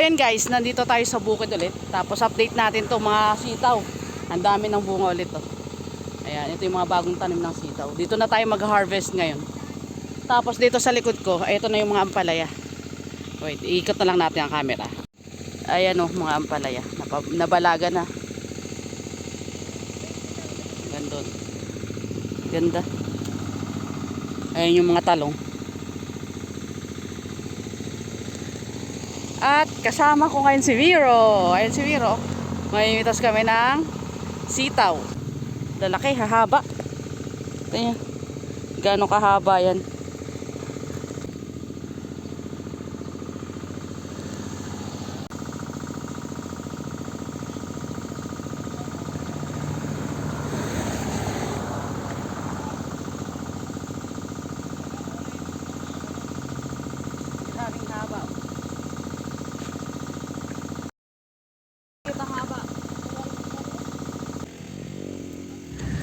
yun guys, nandito tayo sa bukid ulit. Tapos update natin to mga sitaw. Ang dami ng bunga ulit to. Ayan, ito yung mga bagong tanim ng sitaw. Dito na tayo mag-harvest ngayon. Tapos dito sa likod ko, ito na yung mga ampalaya. Wait, iikot na lang natin ang camera. Ayan o, mga ampalaya. Napa, nabalaga na. Gandun. Ganda. Ayan yung mga talong. At kasama ko ngayon si Viro. Ayun si Viro. Mamimitas kami ng sitaw. Lalaki, hahaba. Tingnan. Gano'ng kahaba yan.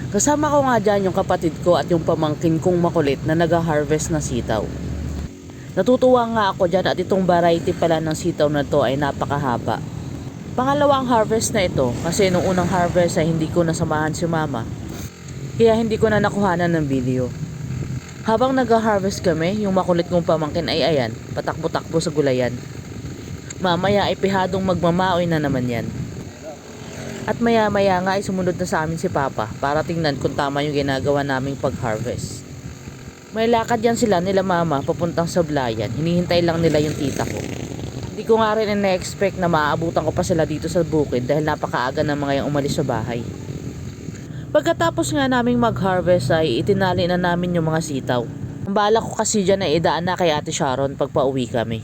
Kasama ko nga dyan yung kapatid ko at yung pamangkin kong makulit na nag-harvest ng sitaw. Natutuwa nga ako dyan at itong variety pala ng sitaw na to ay napakahaba. Pangalawang harvest na ito kasi nung unang harvest ay hindi ko nasamahan si mama. Kaya hindi ko na nakuhanan ng video. Habang nag-harvest kami, yung makulit kong pamangkin ay ayan, patakbo-takbo sa gulayan. Mamaya ay pihadong magmamaoy na naman yan. At maya-maya nga ay sumunod na sa amin si Papa para tingnan kung tama yung ginagawa naming pag-harvest. May lakad yan sila nila mama papuntang sa Blayan. Hinihintay lang nila yung tita ko. Hindi ko nga rin na-expect na maaabutan ko pa sila dito sa bukid dahil napakaaga na mga yung umalis sa bahay. Pagkatapos nga naming mag-harvest ay itinali na namin yung mga sitaw. Ang bala ko kasi dyan ay idaan na kay Ate Sharon pag pauwi kami.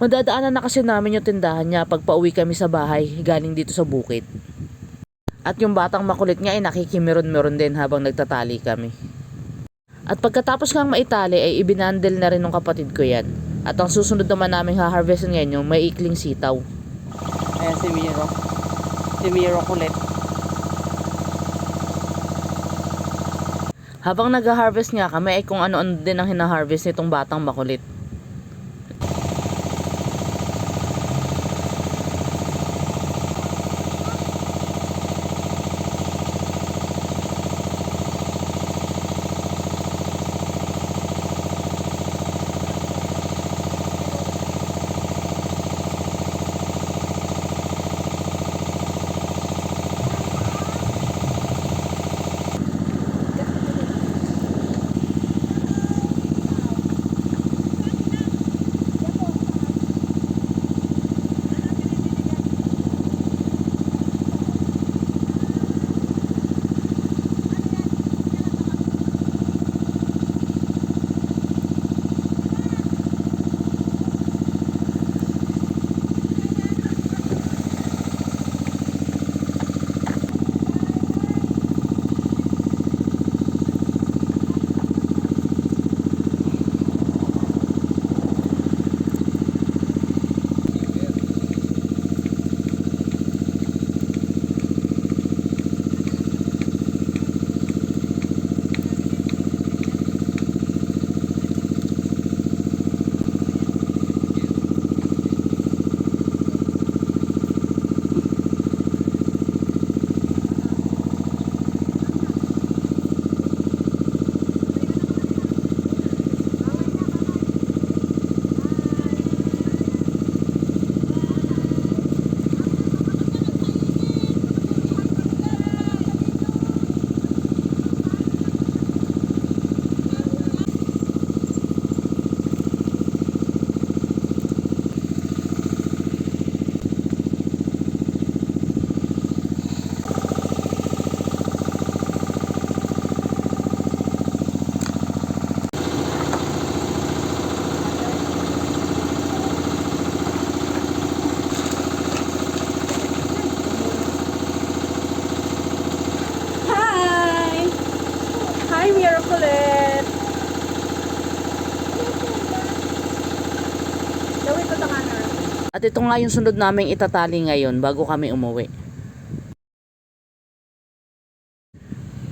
Madadaanan na kasi namin yung tindahan niya pag pauwi kami sa bahay galing dito sa bukid. At yung batang makulit niya ay nakikimiron-meron din habang nagtatali kami. At pagkatapos ngang maitali ay ibinandel na rin ng kapatid ko yan. At ang susunod naman namin ha-harvestin ngayon yung may ikling sitaw. Ayan si Miro. Si Miro kulit. Habang nag-harvest nga kami ay kung ano-ano din ang hina-harvest nitong batang makulit. At ito nga yung sunod naming itatali ngayon bago kami umuwi.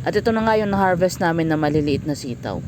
At ito na nga yung na-harvest namin na maliliit na sitaw.